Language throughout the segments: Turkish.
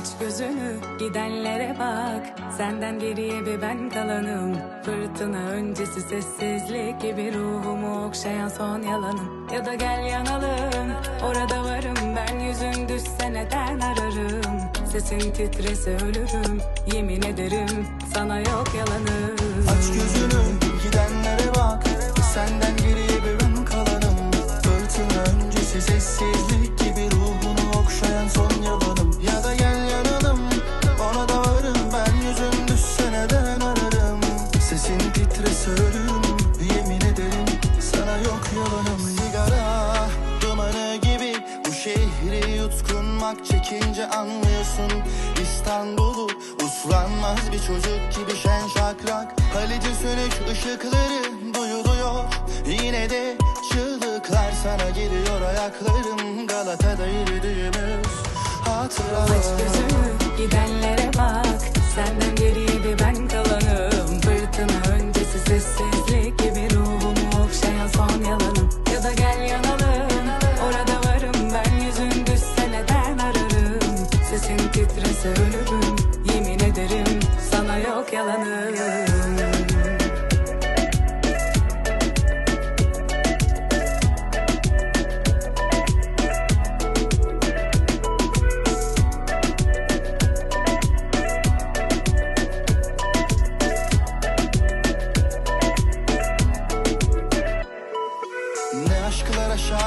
Aç gözünü gidenlere bak. Senden geriye bir ben kalanım. Fırtına öncesi sessizlik gibi Ruhumu okşayan son yalanım. Ya da gel yanalım Orada varım. Ben yüzün düşse neden ararım? Sesin titrese ölürüm Yemin ederim. Sana yok yalanım. Aç gözünü gidenlere bak. Senden geriye Sesin titrese ölürüm Yemin ederim sana yok yalanım Sigara dumanı gibi Bu şehri yutkunmak çekince anlıyorsun. İstanbul'u uslanmaz bir çocuk gibi şen şakrak. Halici sönük ışıkları duyuluyor. Yine de çığlıklar sana geliyor ayaklarım. Galata'da yürüdüğümüz hatıralar Aç gözünü gidenlere ölürüm Yemin ederim sana yok yalanım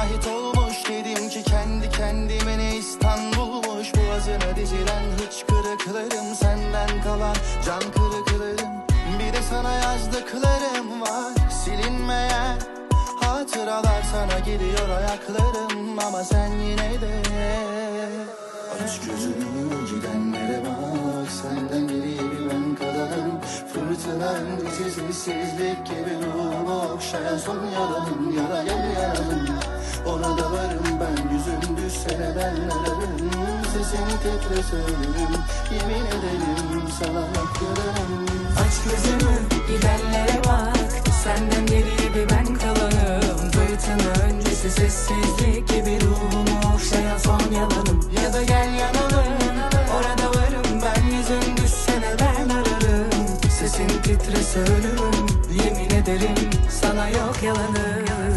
şahit olmuş. Dedim ki kendi kendime ne İstanbul'muş. Boğazına dizilen hıçkırıklarım senden kalan can kırıklarım. Bir de sana yazdıklarım var. Silinmeyen Hatıralar sana geliyor ayaklarım. Ama sen yine de Aç gözünü gidenlere bak. Senden geriye bir ben kalanım Fırtına öncesi sessizlik gibi Ruhumu okşayan son yalanım Yara gel yaralım Ona da varım ben yüzüm düşse neden ararım Sesini titrese ölürüm Yemin ederim sana yok yararım Aç gözünü gidenlere bak. Senden geriye bir ben kalanım Fırtına öncesi sessizlik gibi Ruhumu okşayan son yalanım. Ya da gel yanalım. Orada varım ben yüzün düşse neden ararım. Sesin titrese ölürüm. Yemin ederim sana yok yalanım